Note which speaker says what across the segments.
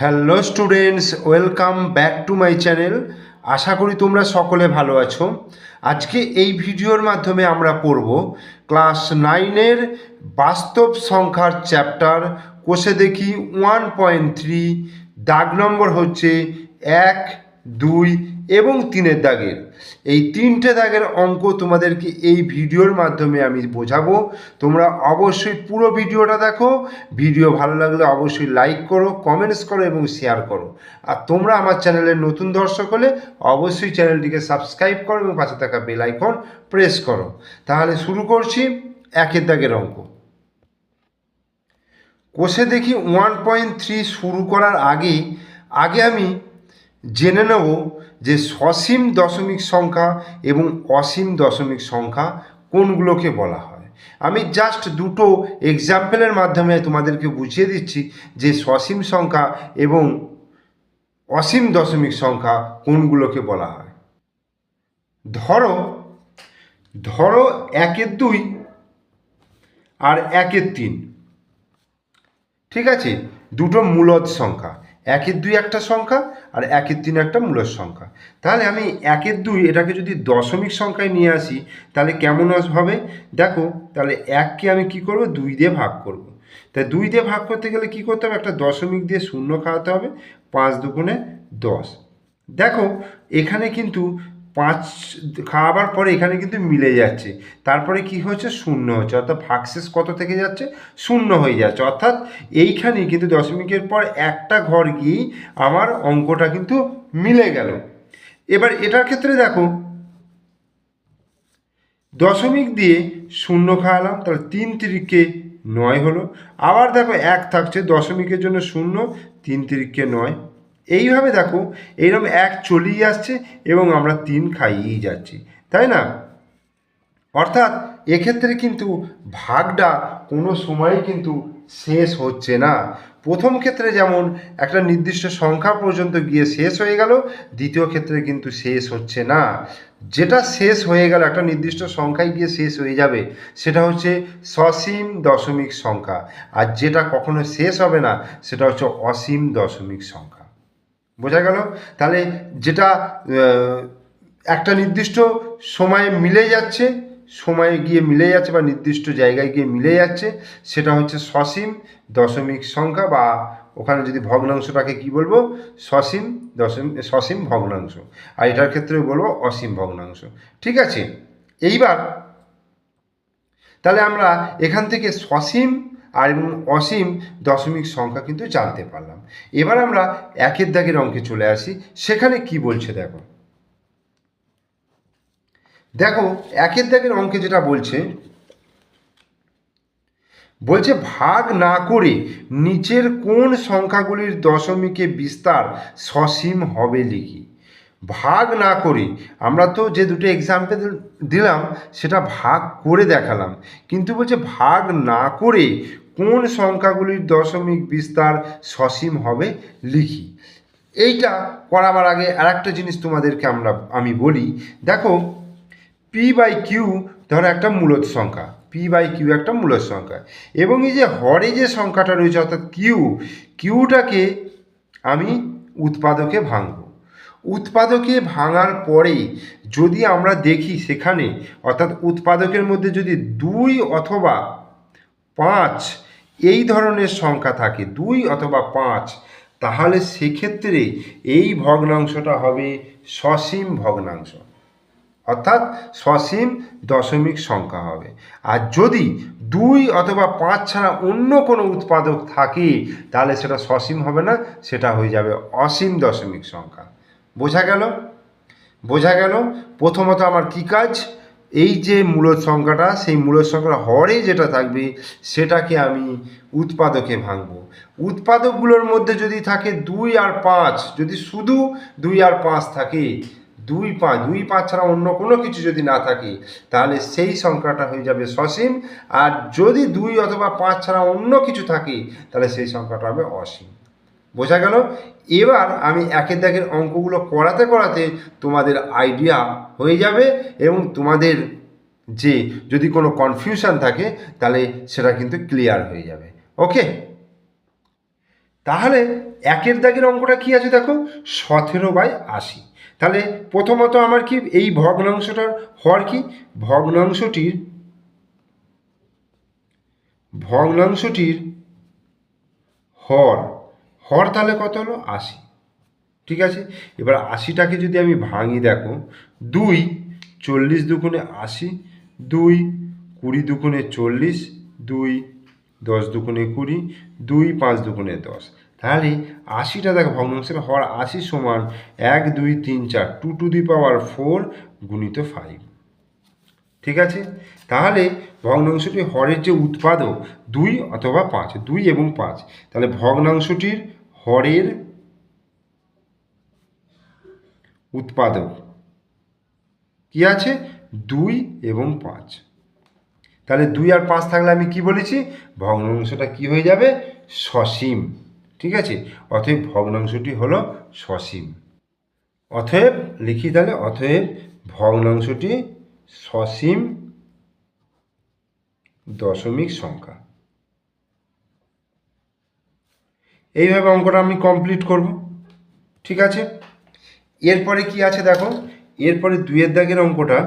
Speaker 1: Hello students welcome back to my channel আশা করি তোমরা সকলে ভালো আছো। আজকে এই ভিডিওর মাধ্যমে আমরা পড়ব ক্লাস নাইনের বাস্তব সংখ্যার চ্যাপ্টার। কোষে দেখি ওয়ান পয়েন্ট থ্রি দাগ নম্বর হচ্ছে এক, দুই এবং তিনের দাগের। এই তিনটে দাগের অঙ্ক তোমাদেরকে এই ভিডিওর মাধ্যমে আমি বোঝাবো। তোমরা অবশ্যই পুরো ভিডিওটা দেখো। ভিডিও ভালো লাগলে অবশ্যই লাইক করো কমেন্টস করো এবং শেয়ার করো। আর তোমরা আমার চ্যানেলের নতুন দর্শক হলে অবশ্যই চ্যানেলটিকে সাবস্ক্রাইব করো এবং পাশে থাকা বেল আইকন প্রেস করো। তাহলে শুরু করছি একের দাগের অঙ্ক। কোষে দেখি ওয়ান পয়েন্ট থ্রি শুরু করার আগে আগে আমি জেনে নেব যে সসীম দশমিক সংখ্যা এবং অসীম দশমিক সংখ্যা কোনগুলোকে বলা হয়। আমি জাস্ট দুটো এক্সাম্পলের মাধ্যমে তোমাদেরকে বুঝিয়ে দিচ্ছি যে সসীম সংখ্যা এবং অসীম দশমিক সংখ্যা কোনগুলোকে বলা হয়। ধরো ধরো একের দুই আর একের তিন। ঠিক আছে? দুটো মূলদ সংখ্যা। একের দুই একটা সংখ্যা আর একের তিন একটা মূলের সংখ্যা। তাহলে আমি একের দুই এটাকে যদি দশমিক সংখ্যায় নিয়ে আসি, তাহলে কেমন হবে? দেখো, তাহলে এককে আমি কি করব? দুই দিয়ে ভাগ করব। তাই দুই দিয়ে ভাগ করতে গেলে কি করতে হবে? একটা দশমিক দিয়ে শূন্য খাওয়াতে হবে, পাঁচ দুগুণে দশ। দেখো, এখানে কিন্তু পাঁচ, খাওয়াবার পরে এখানে কিন্তু মিলে যাচ্ছে। তারপরে কি হচ্ছে? শূন্য হচ্ছে। অর্থাৎ ভাগশেষ কত থেকে যাচ্ছে? শূন্য হয়ে যাচ্ছে। অর্থাৎ এইখানেই কিন্তু দশমিকের পর একটা ঘর গিয়েই আমার অঙ্কটা কিন্তু মিলে গেল। এবার এটার ক্ষেত্রে দেখো, দশমিক দিয়ে শূন্য খাওয়ালাম, তাহলে তিন তিরিকে নয় হলো। আবার দেখো এক থাকছে, দশমিকের জন্য শূন্য, তিন তিরিকে নয়। এইভাবে দেখো এইরকম এক চলেই আসছে এবং আমরা তিন খাইয়েই যাচ্ছি, তাই না? অর্থাৎ এক্ষেত্রে কিন্তু ভাগটা কোনো সময় কিন্তু শেষ হচ্ছে না। প্রথম ক্ষেত্রে যেমন একটা নির্দিষ্ট সংখ্যা পর্যন্ত গিয়ে শেষ হয়ে গেল, দ্বিতীয় ক্ষেত্রে কিন্তু শেষ হচ্ছে না। যেটা শেষ হয়ে গেল, একটা নির্দিষ্ট সংখ্যায় গিয়ে শেষ হয়ে যাবে, সেটা হচ্ছে সসীম দশমিক সংখ্যা। আর যেটা কখনো শেষ হবে না, সেটা হচ্ছে অসীম দশমিক সংখ্যা। বোঝা গেল? তাহলে যেটা একটা নির্দিষ্ট সময়ে মিলে যাচ্ছে, সময়ে গিয়ে মিলে যাচ্ছে বা নির্দিষ্ট জায়গায় গিয়ে মিলে যাচ্ছে, সেটা হচ্ছে সসীম দশমিক সংখ্যা বা ওখানে যদি ভগ্নাংশটাকে কি বলব? সসীম দশম, সসীম ভগ্নাংশ। আর এটার ক্ষেত্রেও বলব অসীম ভগ্নাংশ। ঠিক আছে? এইবার তাহলে আমরা এখান থেকে সসীম আর এবং অসীম দশমিক সংখ্যা কিন্তু জানতে পারলাম। এবার আমরা একের দাগের অঙ্কে চলে আসি। সেখানে কি বলছে দেখো? দেখো, একের দাগের অঙ্কে যেটা বলছে বলছে ভাগ না করে নিচের কোন সংখ্যাগুলির দশমিকে বিস্তার সসীম হবে লিখি। ভাগ না করে, আমরা তো যে দুটো এক্সাম্পল দিলাম, সেটা ভাগ করে দেখালাম। কিন্তু বলছে ভাগ না করে কোন সংখ্যাগুলির দশমিক বিস্তার সসীম হবে লিখি। এইটা করাবার আগে আর একটা জিনিস তোমাদেরকে আমরা আমি বলি। দেখো পি বাই কিউ ধরো একটা মূলত সংখ্যা। পি বাই কিউ একটা মূলত সংখ্যা। এবং এই যে হরে যে সংখ্যাটা রয়েছে, অর্থাৎ কিউ কিউটাকে আমি উৎপাদকে ভাঙব। উৎপাদকে ভাঙার পরে যদি আমরা দেখি সেখানে, অর্থাৎ উৎপাদকের মধ্যে যদি দুই অথবা পাঁচ এই ধরনের সংখ্যা থাকে, দুই অথবা পাঁচ, তাহলে সেক্ষেত্রে এই ভগ্নাংশটা হবে সসীম ভগ্নাংশ। অর্থাৎ সসীম দশমিক সংখ্যা হবে। আর যদি দুই অথবা পাঁচ ছাড়া অন্য কোনো উৎপাদক থাকে, তাহলে সেটা সসীম হবে না, সেটা হয়ে যাবে অসীম দশমিক সংখ্যা। বোঝা গেল? বোঝা গেল? প্রথমত আমার কি কাজ? এই যে মূলত সংখ্যাটা, সেই মূলত সংখ্যাটা হরে যেটা থাকবে, সেটাকে আমি উৎপাদকে ভাঙব। উৎপাদকগুলোর মধ্যে যদি থাকে দুই আর পাঁচ, যদি শুধু দুই আর পাঁচ থাকে, দুই পাঁচ দুই পাঁচ ছাড়া অন্য কোনো কিছু যদি না থাকে, তাহলে সেই সংখ্যাটা হয়ে যাবে সসীম। আর যদি দুই অথবা পাঁচ ছাড়া অন্য কিছু থাকে, তাহলে সেই সংখ্যাটা হবে অসীম। বোঝা গেল? এবার আমি একের দাগের অঙ্কগুলো করাতে করাতে তোমাদের আইডিয়া হয়ে যাবে এবং তোমাদের যে যদি কোনো কনফিউশন থাকে, তাহলে সেটা কিন্তু ক্লিয়ার হয়ে যাবে। ওকে তাহলে একের দাগের অঙ্কটা কী আছে দেখো? সতেরো বাই আশি। তাহলে প্রথমত আমার কি এই ভগ্নাংশটার হর কি? ভগ্নাংশটির ভগ্নাংশটির হর হর তাহলে কত হলো? আশি। ঠিক আছে? এবার আশিটাকে যদি আমি ভাঙি, দেখো, দুই চল্লিশ দুগুণে আশি, দুই কুড়ি দুগুণে চল্লিশ, দুই দশ দুগুণে কুড়ি, দুই পাঁচ দুগুণে দশ। তাহলে আশিটা দেখো, ভগ্নাংশের হর আশি সমান এক, দুই, তিন, চার, two to the power four গুণিত ফাইভ। ঠিক আছে? তাহলে ভগ্নাংশটি হরের যে উৎপাদক, দুই অথবা পাঁচ, দুই এবং পাঁচ। তাহলে ভগ্নাংশটির হরের উৎপাদক। কি আছে? দুই এবং পাঁচ। তাহলে দুই আর পাঁচ থাকলে আমি কি বলেছি? ভগ্নাংশটা কি হয়ে যাবে? সসীম। ঠিক আছে? অতএব ভগ্নাংশটি হলো সসীম। অতএব লিখি তাহলে, অতএব ভগ্নাংশটি সসীম দশমিক সংখ্যা। এইভাবে অঙ্কটা আমি কমপ্লিট করব। ঠিক আছে? এরপরে কি আছে দেখো? এরপরে দুইয়ের দাগের অঙ্কটা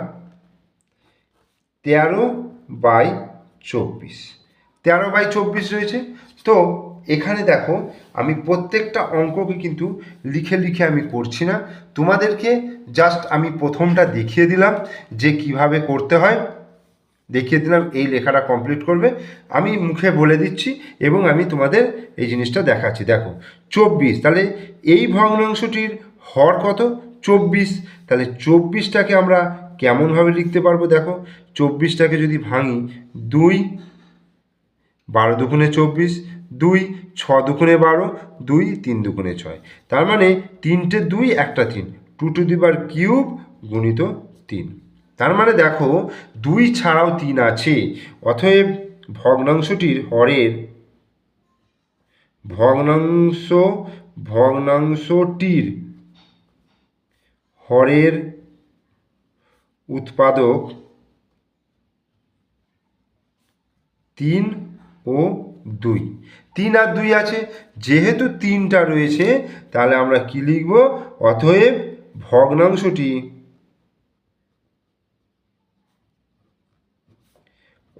Speaker 1: তেরো বাই চব্বিশ। তেরো বাই চব্বিশ রয়েছে। তো এখানে দেখো, আমি প্রত্যেকটা অঙ্ককে কিন্তু লিখে লিখে আমি করছি না। তোমাদেরকে জাস্ট আমি প্রথমটা দেখিয়ে দিলাম যে কীভাবে করতে হয়। দেখিয়ে দিলাম, এই লেখাটা কমপ্লিট করবে। আমি মুখে বলে দিচ্ছি এবং আমি তোমাদের এই জিনিসটা দেখাচ্ছি। দেখো, চব্বিশ, তাহলে এই ভগ্নাংশটির হর কত? চব্বিশ। তাহলে চব্বিশটাকে আমরা কেমনভাবে লিখতে পারব? দেখো, চব্বিশটাকে যদি ভাঙি, দুই, বারো দুগুণে চব্বিশ, দুই, ছ দুগুণে বারো, দুই, তিন দুগুণে ছয়। তার মানে তিনটে দুই, একটা তিন। টু টু দি বার কিউব গুণিত তিন। তার মানে দেখো, দুই ছাড়াও তিন আছে, অতএব ভগ্নাংশটির হরের ভগ্নাংশ, ভগ্নাংশটির হরের উৎপাদক তিন ও দুই। তিন আর দুই আছে, যেহেতু তিনটা রয়েছে, তাহলে আমরা কি লিখব? অতএব ভগ্নাংশটি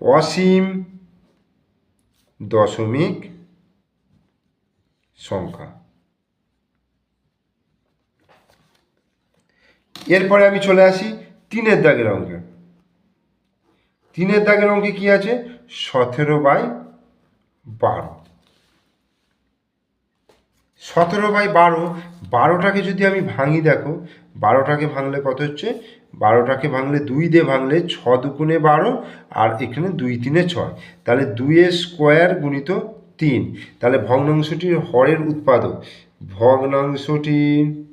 Speaker 1: অসীম দশমিক সংখ্যা। এরপরে আমি চলে আসি তিনের দাগের অঙ্কে। তিনের দাগের অঙ্কে কি আছে? সতেরো বাই বারো। সতেরো বাই বারো, বারোটাকে যদি আমি ভাঙি দেখো, বারোটাকে ভাঙলে কত হচ্ছে? বারোটাকে ভাঙলে দুই দিয়ে ভাঙলে ছ দুগুণে বারো আর এখানে দুই তিনে ছয়। তাহলে দুইয়ের স্কোয়ার গুণিত তিন। তাহলে ভগ্নাংশটির হরের উৎপাদক। ভগ্নাংশটির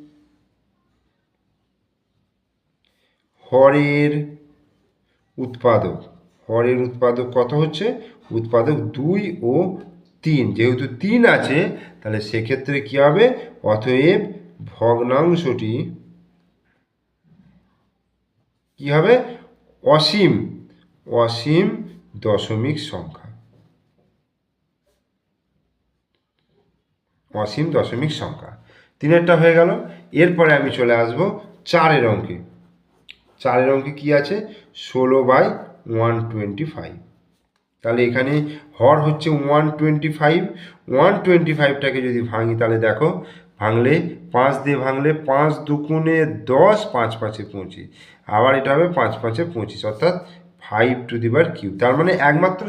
Speaker 1: হরের উৎপাদক। হরের উৎপাদক কত হচ্ছে? উৎপাদক দুই ও তিন। যেহেতু তিন আছে, তাহলে সেক্ষেত্রে কী হবে? অতএব ভগ্নাংশটি কি হবে? অসীম অসীম দশমিক সংখ্যা। অসীম দশমিক সংখ্যা। তিনেরটা হয়ে গেল। এরপরে আমি চলে আসব চারের অঙ্কে। চারের অঙ্কে কি আছে? ষোলো বাই ওয়ান টোয়েন্টি ফাইভ তাহলে এখানে হর হচ্ছে one twenty five one twenty ফাইভটাকে যদি ভাঙি, তাহলে দেখো, ভাঙলে পাঁচ দিয়ে ভাঙলে পাঁচ দুগুণে দশ, পাঁচ পাঁচে পঁচিশ। আবার এটা হবে পাঁচ পাঁচে পঁচিশ, অর্থাৎ five to the bar Q তার মানে একমাত্র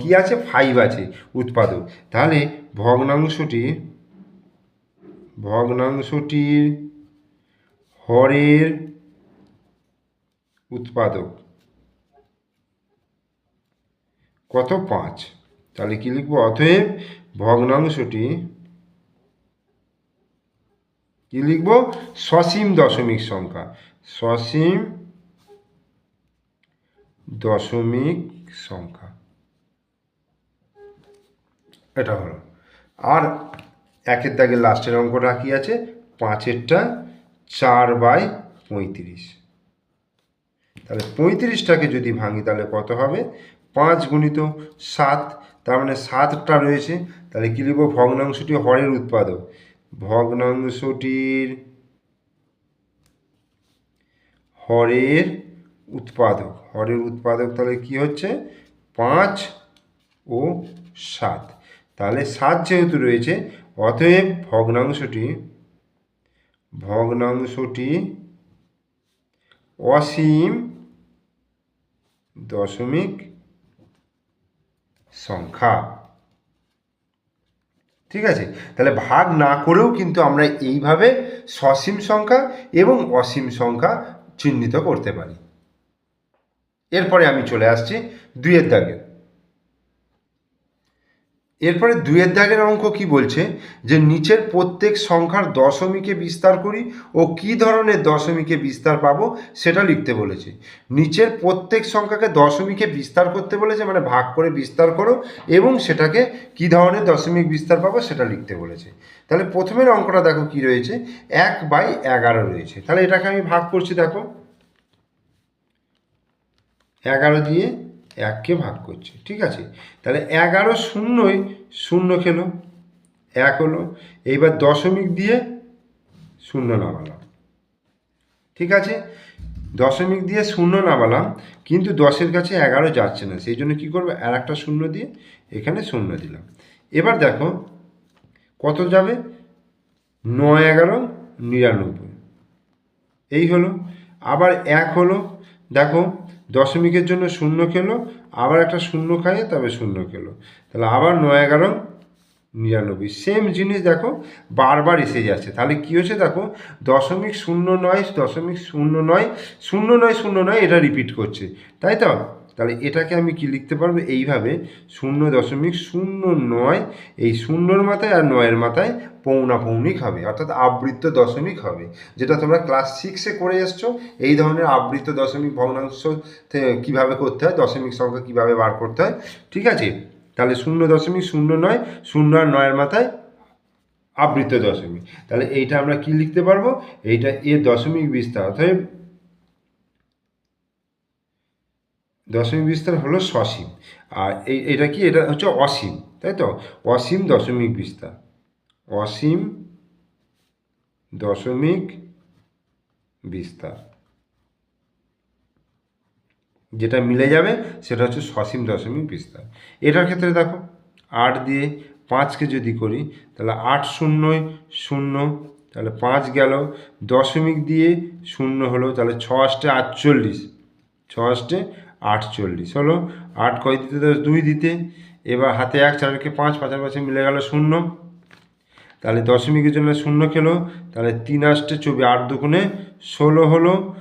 Speaker 1: কি আছে? ফাইভ আছে উৎপাদক। তাহলে ভগ্নাংশটি, ভগ্নাংশটির হরের উৎপাদক। কত? পাঁচ। তাহলে কি লিখব? অতএব ভগ্নাংশটি কি লিখব? সসীম দশমিক সংখ্যা। সসীম দশমিক সংখ্যা। এটা হলো। আর একের দাগে লাস্টের অঙ্কটা কি আছে? পাঁচেরটা চার বাই পঁয়ত্রিশ। তাহলে পঁয়ত্রিশটাকে যদি ভাঙি তাহলে কত হবে? পাঁচ গুণিত সাত, তার মানে সাতটা রয়েছে। তাহলে কী লিখব? ভগ্নাংশটি হরের উৎপাদক। ভগ্নাংশটির হরের উৎপাদক। হরের উৎপাদক তাহলে কি হচ্ছে? পাঁচ ও সাত। তাহলে সাত যেহেতু রয়েছে, অতএব ভগ্নাংশটি ভগ্নাংশটি অসীম দশমিক সংখ্যা। ঠিক আছে? তাহলে ভাগ না করেও কিন্তু আমরা এইভাবে সসীম সংখ্যা এবং অসীম সংখ্যা চিহ্নিত করতে পারি। এরপরে আমি চলে আসছি দুইয়ের দাগে। এরপরে দুইয়ের দাগের অঙ্ক কি বলছে? যে নিচের প্রত্যেক সংখ্যার দশমিকে বিস্তার করি ও কি ধরনের দশমিকে বিস্তার পাবো সেটা লিখতে বলেছে। নিচের প্রত্যেক সংখ্যাকে দশমিকে বিস্তার করতে বলেছে মানে ভাগ করে বিস্তার করো এবং সেটাকে কি ধরনের দশমিক বিস্তার পাবো সেটা লিখতে বলেছে। তাহলে প্রথমের অঙ্কটা দেখো কি রয়েছে। এক বাই এগারো রয়েছে। তাহলে এটাকে আমি ভাগ করছি দেখো। এগারো দিয়ে এককে ভাগ করছে, ঠিক আছে? তাহলে এগারো শূন্যই শূন্য খেলো, এক হলো, এইবার দশমিক দিয়ে শূন্য নামালাম, ঠিক আছে? দশমিক দিয়ে শূন্য নামালাম, কিন্তু দশের কাছে এগারো যাচ্ছে না, সেই জন্য কী করব? আর একটা শূন্য দিয়ে এখানে শূন্য দিলাম। এবার দেখো, কত যাবে? নয় এগারো, নিরানব্বই, এই হলো। আবার এক হলো, দেখো দশমিকের জন্য শূন্য খেলো, আবার একটা শূন্য খাইয়ে তবে শূন্য খেলো। তাহলে আবার নয় এগারো, নিরানব্বই। সেম জিনিস দেখো, বারবার এসে যাচ্ছে। তাহলে কী হচ্ছে দেখো, দশমিক শূন্য নয়, দশমিক শূন্য নয় শূন্য নয় শূন্য নয়, এটা রিপিট করছে। তাই তো? তাহলে এটাকে আমি কি লিখতে পারব? এইভাবে শূন্য দশমিক শূন্য নয়, এই শূন্যর মাথায় আর নয়ের মাথায় পৌনা পৌনিক হবে, অর্থাৎ আবৃত্ত দশমিক হবে, যেটা তোমরা ক্লাস সিক্সে করে এসছো। এই ধরনের আবৃত্ত দশমিক ভগ্নাংশ কীভাবে করতে হয়? দশমিক সংখ্যা কীভাবে বার করতে হয়? ঠিক আছে? তাহলে শূন্য দশমিক শূন্য নয়, শূন্য আর নয়ের মাথায় আবৃত্ত দশমিক। তাহলে এইটা আমরা কি লিখতে পারব? এইটা এ দশমিক বিস্তার অর্থাৎ দশমিক বিস্তার হলো সসীম। আর এই, এটা কি? এটা হচ্ছে অসীম, তাই তো? অসীম দশমিক বিস্তার। অসীম দশমিক বিস্তার। যেটা মিলে যাবে, সেটা হচ্ছে সসীম দশমিক বিস্তার। এটার ক্ষেত্রে দেখো, আট দিয়ে পাঁচকে যদি করি, তাহলে আট শূন্যই শূন্য, তাহলে পাঁচ গেল। দশমিক দিয়ে শূন্য হলো, তাহলে ছ আষ্টে আটচল্লিশ। ছ আষ্টে আটচল্লিশ হলো আট কয় দিতে? দশ দুই দিতে। এবার হাতে এক, চারকে পাঁচ পাঁচের পাশে মিলে গেল শূন্য। তাহলে দশমিকের জন্য শূন্য খেলো। তাহলে তিন আষ্টে চব্বিশ, আট দুগুণে ষোলো হলো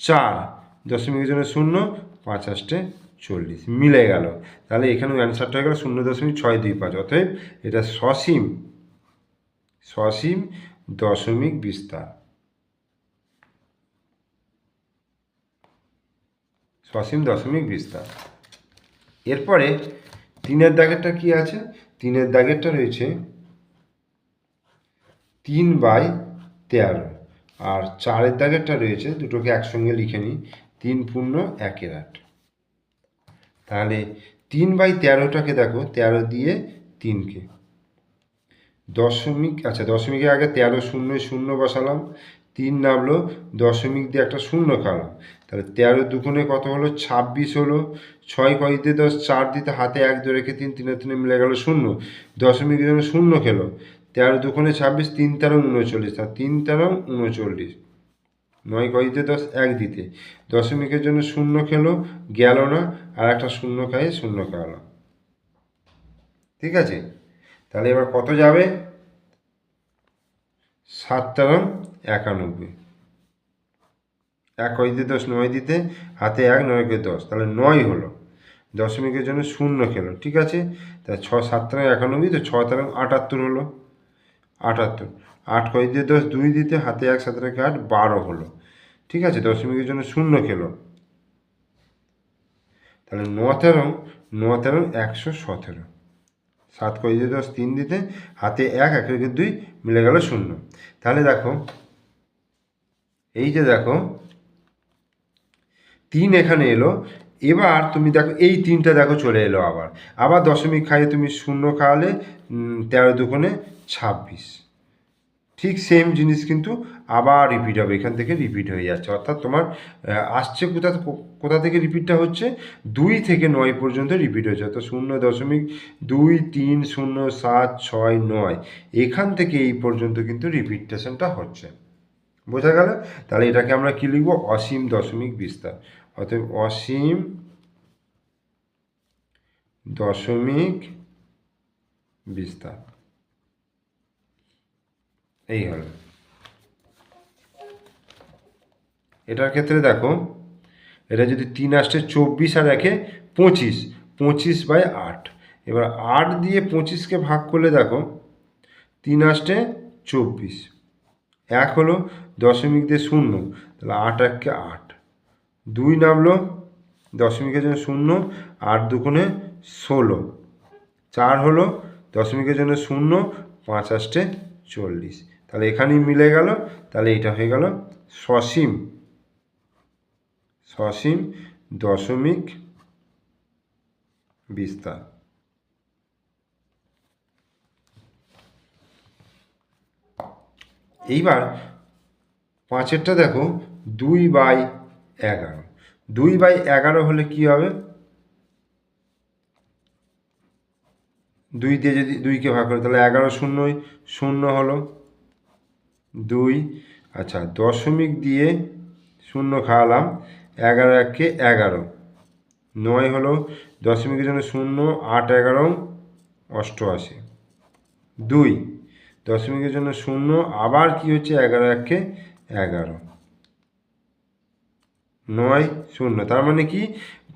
Speaker 1: চার। দশমিকের জন্য শূন্য, পাঁচ আষ্টে চল্লিশ। মিলে গেল। তাহলে এখানে অ্যান্সারটা হয়ে গেল শূন্য দশমিক ছয় দুই পাঁচ। অতএব এটা সসীম সসীম দশমিক বিস্তার। সসীম দশমিক বিস্তার। এরপরে তিনের দাগেরটা কি আছে? তিনের দাগেরটা রয়েছে তিন বাই তেরো। আর চারের দাগেরটা রয়েছে, দুটোকে একসঙ্গে লিখে নিই, তিন পূর্ণ একের আট। তাহলে তিন বাই তেরোটাকে দেখো, তেরো দিয়ে তিনকে। দশমিক আচ্ছা দশমিকের আগে তেরো শূন্য শূন্য বসালাম তিন নামলো দশমিক দিয়ে একটা শূন্য খালাম তাহলে তেরো দুগুণে কত হলো? ছাব্বিশ হলো। ছয় কয় দিয়ে দশ, চার দিতে হাতে এক দু রেখে তিন, তিনে তিনে মিলে গেল শূন্য। দশমিকের জন্য শূন্য খেলো। তেরো দুগুণে ছাব্বিশ, তিন তেরো উনচল্লিশ। আর তিন তেরো উনচল্লিশ। নয় কয় দিতে দশ, এক দিতে। দশমিকের জন্য শূন্য খেলো, গেল না, আর একটা শূন্য খাইয়ে শূন্য খাওয়ালো। ঠিক আছে? তাহলে এবার কত যাবে? সাত তেরো একানব্বই। এক দিতে দশ, নয় দিতে হাতে এক নয়কে দশ। তাহলে নয় হলো। দশমিকের জন্য শূন্য খেলো, ঠিক আছে? তা ছ, সাত তেরো একানব্বই, তো ছ তেরো আটাত্তর হলো। আটাত্তর। আট কয় দিয়ে দশ, দুই দিতে হাতে এক, সাত রেখে আট, বারো হলো। ঠিক আছে? দশমিকের জন্য শূন্য খেলো। তাহলে ন তেরো ন তেরো, একশো সতেরো। সাত কয় দিয়ে দশ, তিন দিতে হাতে এক এক রেখে দুই মিলে গেল শূন্য। তাহলে দেখো এই যে দেখো, তিন এখানে এলো। এবার তুমি দেখো, এই তিনটা দেখো চলে এলো আবার। আবার দশমিক খাইয়ে তুমি শূন্য খাওয়ালে তেরো দুগুণে ছাব্বিশ। ঠিক সেম জিনিস কিন্তু আবার রিপিট হবে, এখান থেকে রিপিট হয়ে যাচ্ছে। অর্থাৎ তোমার আসছে কোথা কোথা থেকে রিপিটটা হচ্ছে? দুই থেকে নয় পর্যন্ত রিপিট হচ্ছে অর্থাৎ শূন্য দশমিক দুই, তিন, শূন্য, সাত, ছয়, নয়। এখান থেকে এই পর্যন্ত কিন্তু রিপিটেশনটা হচ্ছে। বোঝা গেল? তাহলে এটাকে আমরা কি লিখব? অসীম দশমিক বিস্তার। অতএব অসীম দশমিক বিস্তার। এই হল। এটার ক্ষেত্রে দেখো, এটা যদি তিন আসছে চব্বিশ আর একে পঁচিশ পঁচিশ বাই আট। এবার আট দিয়ে পঁচিশকে ভাগ করলে দেখো, তিন আসছে চব্বিশ। এক হলো দশমিক দিয়ে শূন্য, তাহলে আট এককে আট। দুই নামলো দশমিকের জন্য শূন্য, আট দুগুণে ষোলো। চার হলো দশমিকের জন্য শূন্য, পাঁচ আষ্টে চল্লিশ। তাহলে এখানেই মিলে গেল, তাহলে এটা হয়ে গেল সসীম। সসীম দশমিক বিস্তার। এইবার পাঁচেরটা দেখো, দুই বাই এগারো। দুই বাই এগারো হলে কি হবে? দুই দিয়ে যদি দুইকে ভাগ করে, তাহলে এগারো শূন্যই, শূন্য হলো দুই। আচ্ছা দশমিক দিয়ে শূন্য খাওয়ালাম, এগারো একে এগারো। নয় হলো দশমিকের জন্য শূন্য, আট এগারো অষ্ট অষ্টআশি। দুই। দশমিকের জন্য শূন্য, আবার কি হচ্ছে? এগারো একে এগারো। নয়, শূন্য। তার মানে কি?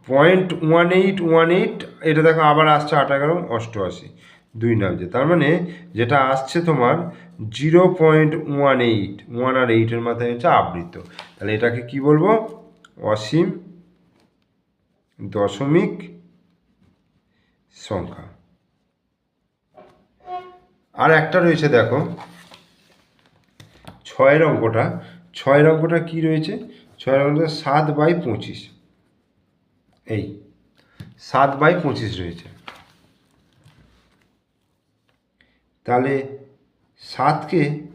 Speaker 1: Point one eight one eight, এটা দেখো আবার আসছে আট এগারো, অষ্টআশি। দুই নামছে তার মানে যেটা আসছে তোমার zero point one eight, one আর এইটের মাথায় হচ্ছে আবৃত। তাহলে এটাকে কি বলব? অসীম দশমিক সংখ্যা। আর একটা রয়েছে, দেখো। ছয়ের অঙ্কটা। ছয়ের অঙ্কটা কি রয়েছে? ছয়ের অঙ্কটা সাত বাই পঁচিশ। এই, সাত বাই পঁচিশ রয়েছে। তাহলে সাতকে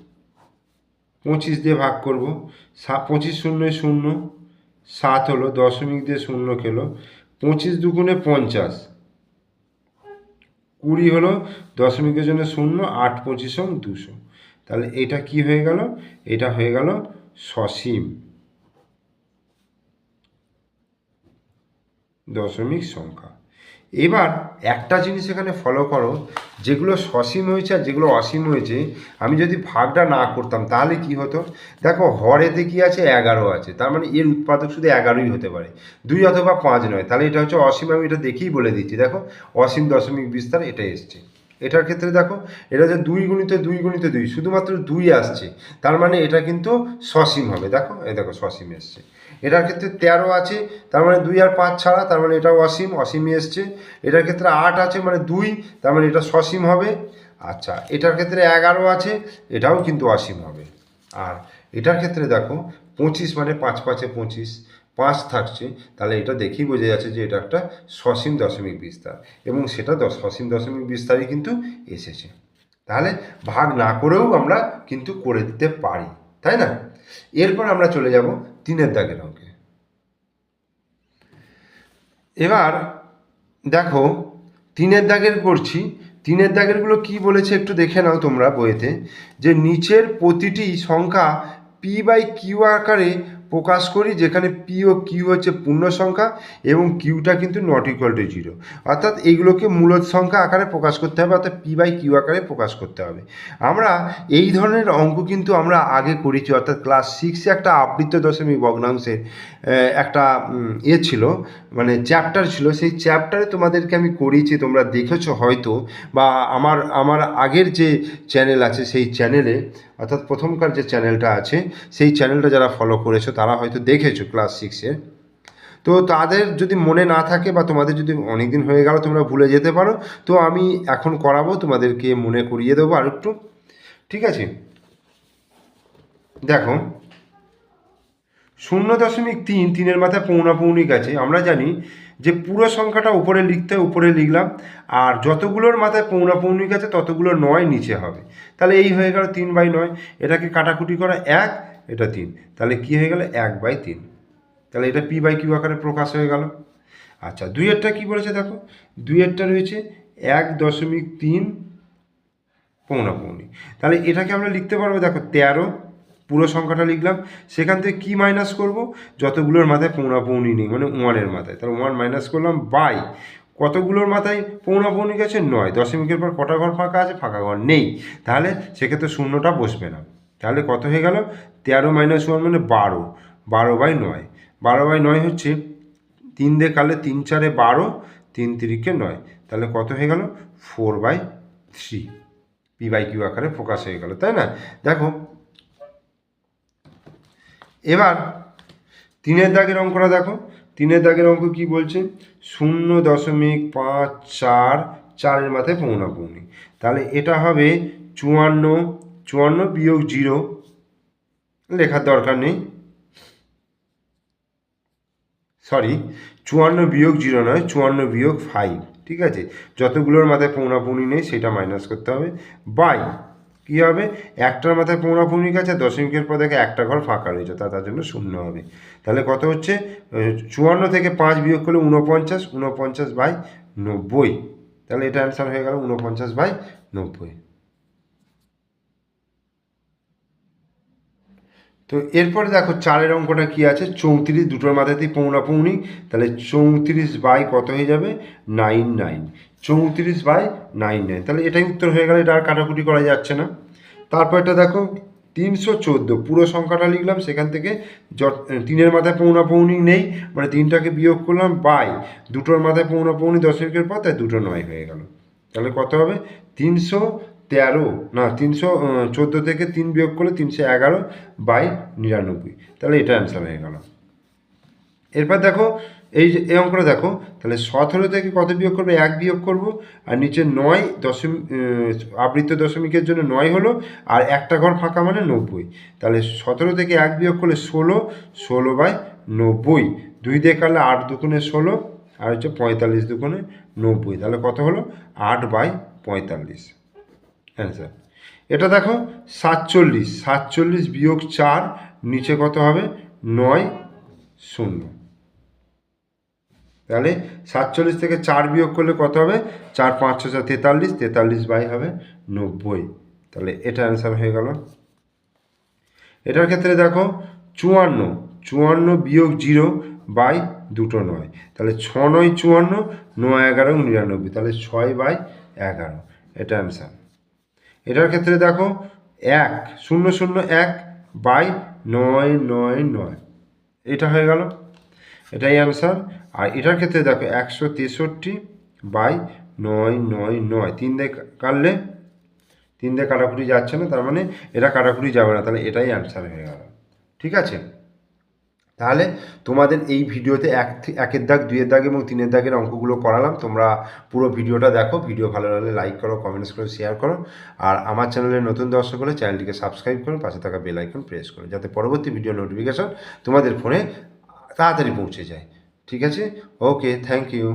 Speaker 1: পঁচিশ দিয়ে ভাগ করব। সা, পঁচিশ শূন্য শূন্য, সাত হলো, দশমিক দিয়ে শূন্য খেলো। পঁচিশ দুগুণে পঞ্চাশ। কুড়ি হলো দশমিকের জন্য শূন্য, আট পঁচিশ দুশো। তাহলে এটা কি হয়ে গেল? এটা হয়ে গেল সসীম। দশমিক সংখ্যা। এবার একটা জিনিস এখানে ফলো করো, যেগুলো সসীম হয়েছে আর যেগুলো অসীম হয়েছে, আমি যদি ভাগটা না করতাম তাহলে কি হতো? দেখো হরেতে কি আছে? এগারো আছে। তার মানে এর উৎপাদক শুধু এগারোই হতে পারে। দুই অথবা পাঁচ নয়, তাহলে এটা হচ্ছে অসীম, আমি এটা দেখেই বলে দিচ্ছি। দেখো, অসীম দশমিক বিস্তার এটা এসছে। এটার ক্ষেত্রে দেখো, এটা যে দুই গুণিত দুই গুণিত দুই, শুধুমাত্র দুই আসছে, তার মানে এটা কিন্তু সসীম হবে। দেখো, এই দেখো সসীম এসছে। এটার ক্ষেত্রে তেরো আছে, তার মানে দুই আর পাঁচ ছাড়া, তার মানে এটা অসীম অসীমই এসছে। এটার ক্ষেত্রে আট আছে মানে দুই, তার মানে এটা সসীম হবে। আচ্ছা এটার ক্ষেত্রে এগারো আছে, এটাও কিন্তু অসীম হবে। আর এটার ক্ষেত্রে দেখো, পঁচিশ মানে পাঁচ পাঁচে পঁচিশ, পাঁচ থাকছে, তাহলে এটা দেখেই বোঝা যাচ্ছে যে এটা একটা সসীম দশমিক বিস্তার। এবং সেটা দশ, সসীম দশমিক বিস্তারই কিন্তু এসেছে। তাহলে ভাগ না করেও আমরা কিন্তু করে দিতে পারি, তাই না? এরপর আমরা চলে যাব তিনের দাগের অঙ্কে এবার দেখো, তিনের দাগের করছি তিনের দাগেরগুলো কি বলেছে একটু দেখে নাও তোমরা বইয়েতে যে নিচের প্রতিটি সংখ্যা পি বাই কিউ আকারে প্রকাশ করি যেখানে পি ও কিউ হচ্ছে পূর্ণ সংখ্যা এবং কিউটা কিন্তু নট ইকুয়াল টু জিরো অর্থাৎ এইগুলোকে মূলত সংখ্যা আকারে প্রকাশ করতে হবে, অর্থাৎ পি বাই কিউ আকারে প্রকাশ করতে হবে। আমরা এই ধরনের অঙ্ক কিন্তু আমরা আগে করেছি, অর্থাৎ ক্লাস সিক্সে একটা আবৃত্ত দশমিক ভগ্নাংশের একটা এ ছিল মানে চ্যাপ্টার ছিল। সেই চ্যাপ্টারে তোমাদেরকে আমি করিয়েছি, তোমরা দেখেছ হয়তো, বা আমার আমার আগের যে চ্যানেল আছে সেই চ্যানেলে অর্থাৎ প্রথমকার যে চ্যানেলটা আছে, সেই চ্যানেলটা যারা ফলো করেছ, তারা হয়তো দেখেছ ক্লাস সিক্সে তো তাদের যদি মনে না থাকে বা তোমাদের যদি অনেক দিন হয়ে গেল তোমরা ভুলে যেতে পারো, তো আমি এখন করাবো, তোমাদেরকে মনে করিয়ে দেবো আর একটু ঠিক আছে? দেখো, শূন্য দশমিক তিন, তিনের মাথায় পৌনাপৌনিক আছে। আমরা জানি যে পুরো সংখ্যাটা উপরে লিখতে, উপরে লিখলাম, আর যতগুলোর মাথায় পৌনাপৌনিক আছে, ততগুলো নয় নিচে হবে। তাহলে এই হয়ে গেল তিন বাই নয়। এটাকে কাটাকুটি করা এক, এটা তিন। তাহলে কি হয়ে গেল? এক বাই তিন। তাহলে এটা পি বাই কিউ আকারে প্রকাশ হয়ে গেল। আচ্ছা দুইয়েরটা কি বলেছে দেখো? দুইয়েরটা রয়েছে এক দশমিক তিন পৌনাপৌনি তাহলে এটাকে আমরা লিখতে পারব দেখো তেরো পুরো সংখ্যাটা লিখলাম, সেখান থেকে কী মাইনাস করব? যতগুলোর মাথায় পৌনাপৌনি নেই মানে ওয়ানের মাথায়। তাহলে ওয়ান মাইনাস করলাম বাই কতগুলোর মাথায় পৌনাপৌনি গেছে? নয়। দশমিকের পর কটা ঘর ফাঁকা আছে? ফাঁকা ঘর নেই। তাহলে সেক্ষেত্রে শূন্যটা বসবে না। তাহলে কত হয়ে গেল? তেরো মাইনাস ওয়ান মানে বারো। বারো বাই নয়। বারো বাই নয় হচ্ছে তিন দিয়ে কালে তিন চারে বারো, তিন তিরিকে নয়। তাহলে কত হয়ে গেল? Four by three p by q আকারে ফোকাস হয়ে গেল, তাই না? দেখো এবার, তিনের দাগের অঙ্কটা দেখো। তিনের দাগের অঙ্ক কি বলছে? শূন্য দশমিক পাঁচ চার, চারের মাথায় পৌনা পৌনি। তাহলে এটা হবে চুয়ান্ন চুয়ান্ন বিয়োগ জিরো। লেখার দরকার নেই। সরি, চুয়ান্ন বিয়োগ জিরো নয়, চুয়ান্ন বিয়োগ ফাইভ, ঠিক আছে? যতগুলোর মাথায় পৌনাপৌনি নেই, সেটা মাইনাস করতে হবে। বাই কী হবে? একটার মাথায় পৌনাপৌনি আছে দশমিকের পর দেখে একটা ঘর ফাঁকা রয়েছে তা তার জন্য শূন্য হবে। তাহলে কত হচ্ছে? চুয়ান্ন থেকে পাঁচ বিয়োগ করলে উনপঞ্চাশ উনপঞ্চাশ বাই নব্বই। তাহলে এটা অ্যান্সার হয়ে গেল উনপঞ্চাশ বাই নব্বই। তো এরপরে দেখো চারের অঙ্কটা কি আছে? চৌত্রিশ, দুটোর মাথাতেই পৌনা পৌনি তাহলে চৌত্রিশ বাই কত হয়ে যাবে? Nine nine. চৌত্রিশ বাই নাইন নাইন তাহলে এটাই উত্তর হয়ে গেল, এটা আর কাটাকুটি করা যাচ্ছে না। তারপর এটা দেখো, তিনশো চোদ্দ, পুরো সংখ্যাটা লিখলাম, সেখান থেকে যত তিনের মাথায় পৌনা পৌনি নেই মানে তিনটাকে বিয়োগ করলাম বাই। দুটোর মাথায় পৌনা পৌনি দশমিকের পর, তাই দুটো নয় হয়ে গেল। তাহলে কত হবে? তিনশো তেরো, না, তিনশো চোদ্দ থেকে তিন বিয়োগ করলে তিনশো এগারো বাই নিরানব্বই। তাহলে এটা অ্যান্সার হয়ে গেল। এরপর দেখো এই যে, এই অঙ্কটা দেখো। তাহলে সতেরো থেকে কত বিয়োগ করবে? এক বিয়োগ করব। আর নিচে নয় দশমিক আবৃত্ত দশমিকের জন্য নয় হলো, আর একটা ঘর ফাঁকা মানে নব্বই। তাহলে সতেরো থেকে এক বিয়োগ করলে ষোলো ষোলো বাই নব্বই। দুই দিয়ে কাটলে আট দুগুণে ষোলো, আর হচ্ছে পঁয়তাল্লিশ দুগুণে নব্বই। তাহলে কত হলো? আট বাই পঁয়তাল্লিশ। অ্যান্সার এটা দেখো, সাতচল্লিশ। সাতচল্লিশ বিয়োগ চার, নিচে কত হবে? নয়, শূন্য। তাহলে সাতচল্লিশ থেকে চার বিয়োগ করলে কত হবে? চার পাঁচ ছশো তেতাল্লিশ তেতাল্লিশ বাই হবে নব্বই। তাহলে এটা অ্যান্সার হয়ে গেল। এটার ক্ষেত্রে দেখো চুয়ান্ন চুয়ান্ন বিয়োগ জিরো বাই দুটো নয়। তাহলে ছ নয় চুয়ান্ন নয় এগারো নিরানব্বই। তাহলে ছয় বাই এগারো। এটা অ্যান্সার এটার ক্ষেত্রে দেখো এক, শূন্য শূন্য এক বাই নয় নয় নয়। এটা হয়ে গেল। এটাই অ্যান্সার আর এটার ক্ষেত্রে দেখো একশো তেষট্টি বাই নয় নয় নয়। তিন দিয়ে কাটলে, তিন দিয়ে কাটাকুটি যাচ্ছে না, তার মানে এটা কাটাকুটি যাবে না, তাহলে এটাই অ্যান্সার হয়ে গেল। ঠিক আছে? তাহলে তোমাদের এই ভিডিওতে এক একের দাগ, দুইয়ের দাগ এবং তিনের দাগের অঙ্কগুলো করালাম। তোমরা পুরো ভিডিওটা দেখো। ভিডিও ভালো লাগলে লাইক করো কমেন্টস করো শেয়ার করো। আর আমার চ্যানেলের নতুন দর্শক হলে চ্যানেলটিকে সাবস্ক্রাইব করো, পাশে থাকা বেল আইকন প্রেস করো, যাতে পরবর্তী ভিডিও নোটিফিকেশন তোমাদের ফোনে তাড়াতাড়ি পৌঁছে যায়। ঠিক আছে? Okay thank you